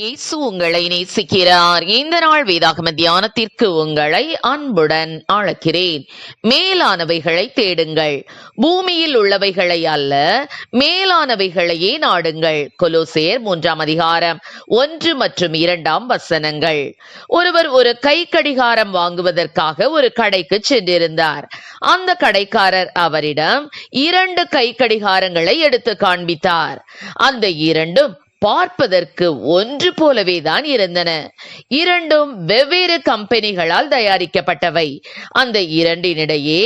இயேசு உங்களை நேசிக்கிறார். இந்த நாள் வேதாகம தியானத்திற்கு உங்களை அன்புடன் அழைக்கிறேன். மேலானவைகளை தேடுங்கள். பூமியில் உள்ளவைகளை அல்ல மேலானவைகளையே நாடுங்கள். கொலோசேர் மூன்றாம் அதிகாரம் ஒன்று மற்றும் இரண்டாம் வசனங்கள். ஒருவர் ஒரு கை கடிகாரம் வாங்குவதற்காக ஒரு கடைக்கு சென்றிருந்தார். அந்த கடைக்காரர் அவரிடம் இரண்டு கை கடிகாரங்களை எடுத்து காண்பித்தார். அந்த இரண்டும் பார்ப்பதற்கு ஒன்று போலவே தான் இருந்தன. இரண்டும் வெவ்வேறு கம்பெனிகளால் தயாரிக்கப்பட்டவை. அந்த இரண்டினிடையே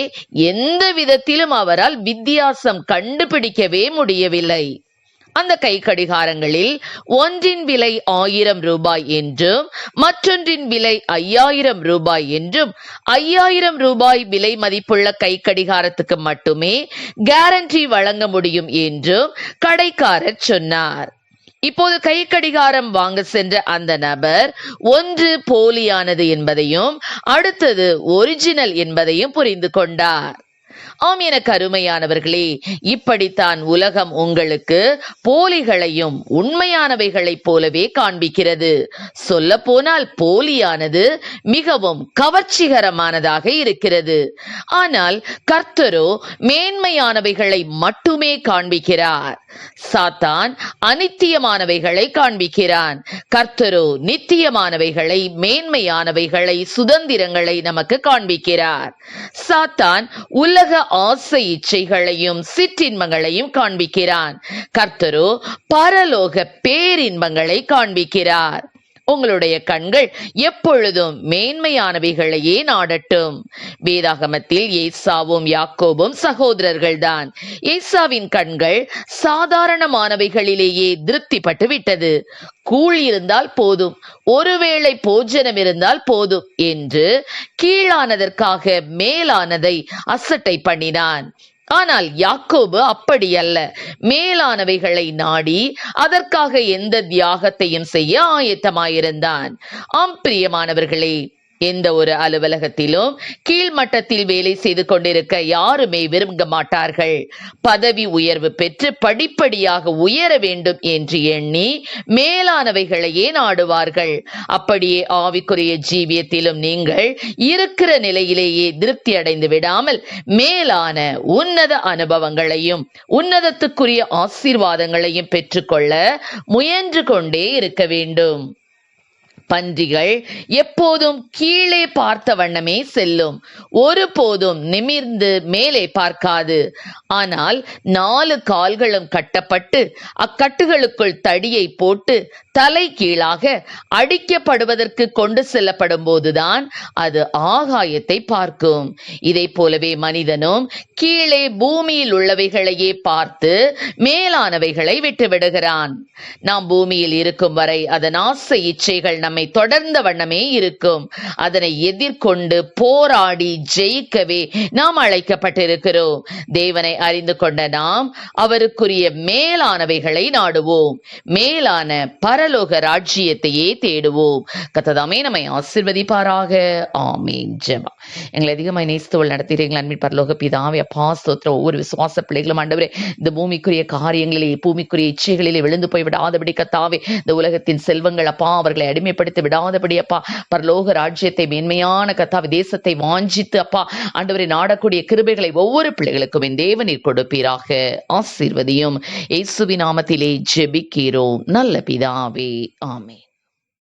எந்த விதத்திலும் அவரால் வித்தியாசம் கண்டுபிடிக்கவே முடியவில்லை. அந்த கை கடிகாரங்களில் ஒன்றின் விலை ஆயிரம் ரூபாய் என்றும் மற்றொன்றின் விலை ஐயாயிரம் ரூபாய் என்றும் ஐயாயிரம் ரூபாய் விலை மதிப்புள்ள கை கடிகாரத்துக்கு மட்டுமே கேரண்டி வழங்க முடியும் என்றும் கடைக்காரர் சொன்னார். இப்போது கை கடிகாரம் வாங்க சென்ற அந்த நபர் ஒன்று போலியானது என்பதையும் அடுத்தது ஒரிஜினல் என்பதையும் புரிந்து கொண்டார். ஆம் என கருமையானவர்களே இப்படித்தான் உலகம் உங்களுக்கு போலிகளையும் உண்மையானவைகளைப் போலவே காண்பிக்கிறது. சொல்ல போனால் போலியானது மிகவும் கவர்ச்சிகரமானதாக இருக்கிறது. ஆனால் கர்த்தரோ மேன்மையானவைகளை மட்டுமே காண்பிக்கிறார். சாத்தான் அனித்தியமானவைகளை காண்பிக்கிறான். கர்த்தரோ நித்தியமானவைகளை மேன்மையானவைகளை சுதந்திரங்களை நமக்கு காண்பிக்கிறார். சாத்தான் உலக ஆசை இச்சைகளையும் சிற்றின்பங்களையும் காண்பிக்கிறான். கர்த்தரோ பரலோக பேரின்பங்களை காண்பிக்கிறார். உங்களுடைய கண்கள் எப்பொழுதும் மேன்மையானவைகளையே நாடட்டும். வேதாகமத்தில் ஏசாவும் யாக்கோபும் சகோதரர்கள்தான். ஏசாவின் கண்கள் சாதாரணமானவைகளிலேயே திருப்திப்பட்டு விட்டது. கூழ் இருந்தால் போதும் ஒருவேளை போஜனம் இருந்தால் போதும் என்று கீழானதற்காக மேலானதை அசட்டை பண்ணினான். ஆனால் யாக்கோபு அப்படி அல்ல. மேலானவைகளை நாடி அதற்காக எந்த தியாகத்தையும் செய்ய ஆயத்தமாயிருந்தான். ஆம் பிரியமானவர்களே எந்த ஒரு அலுவலகத்திலும் கீழ்மட்டத்தில் வேலை செய்து கொண்டிருக்க யாருமே விரும்ப மாட்டார்கள். பதவி உயர்வு பெற்று படிப்படியாக உயர வேண்டும் என்று எண்ணி மேலானவைகளையே நாடுவார்கள். அப்படியே ஆவிக்குரிய ஜீவியத்திலும் நீங்கள் இருக்கிற நிலையிலேயே திருப்தி அடைந்து விடாமல் மேலான உன்னத அனுபவங்களையும் உன்னதத்துக்குரிய ஆசீர்வாதங்களையும் பெற்றுக்கொள்ள முயன்று கொண்டே இருக்க வேண்டும். பன்றிகள் எப்போதும் கீழே பார்த்த வண்ணமே செல்லும். ஒருபோதும் நிமிர்ந்து மேலே பார்க்காது. ஆனால் நாலு கால்களும் கட்டப்பட்டு அக்கட்டுகளுக்குள் தடியை போட்டு தலை கீழாக அடிக்கப்படுவதற்கு கொண்டு செல்லப்படும் போதுதான் அது ஆகாயத்தை பார்க்கும். இதை போலவே மனிதனும் கீழே பூமியில் உள்ளவைகளையே பார்த்து மேலானவைகளை விட்டு விடுகிறான் நாம் பூமியில் இருக்கும் வரை அதன் ஆசை இச்சைகள் நம்ம தொடர்ந்த வண்ணமே இருக்கும். அதனை எதிர்கொண்டு போராடி ஜெயிக்கவே நாம் அழைக்கப்பட்டிருக்கிறோம். தேவனை அறிந்து கொண்ட நாம் அவருக்குரிய மேலானவைகளை நாடுவோம். மேலான பரலோக ராஜ்யத்தையே தேடுவோம். கத்ததாமே நம்மை ஆசிர்வதிப்பாராக. ஆமீன். ஜெபா எங்களை அதிகமாக நேசித்தவள் நடத்துகிறீர்கள். அன்பின் பரலோக பிதாவே அப்பா ஒவ்வொரு விசுவாச பிள்ளைகளும் ஆண்டவரே இந்த பூமிக்குரிய காரியங்களிலே பூமிக்குரிய இச்சைகளிலே விழுந்து போய் விடாதபடி கத்தாவே இந்த உலகத்தின் செல்வங்கள் அப்பா அவர்களை அடிமைப்படுத்த விடாதபடி அப்பா. பரலோக ராஜ்யத்தை மேன்மையான கத்தா தேசத்தை வாஞ்சித்து அப்பா. ஆண்டவரை நாடக்கூடிய கிருபைகளை ஒவ்வொரு பிள்ளைகளுக்கும் என் தேவநீர் கொடுப்பீராக. ஆசீர்வதியும். இயேசுவி நாமத்திலே ஜெபிக்கிறோம். நல்ல பிதாவே. ஆமே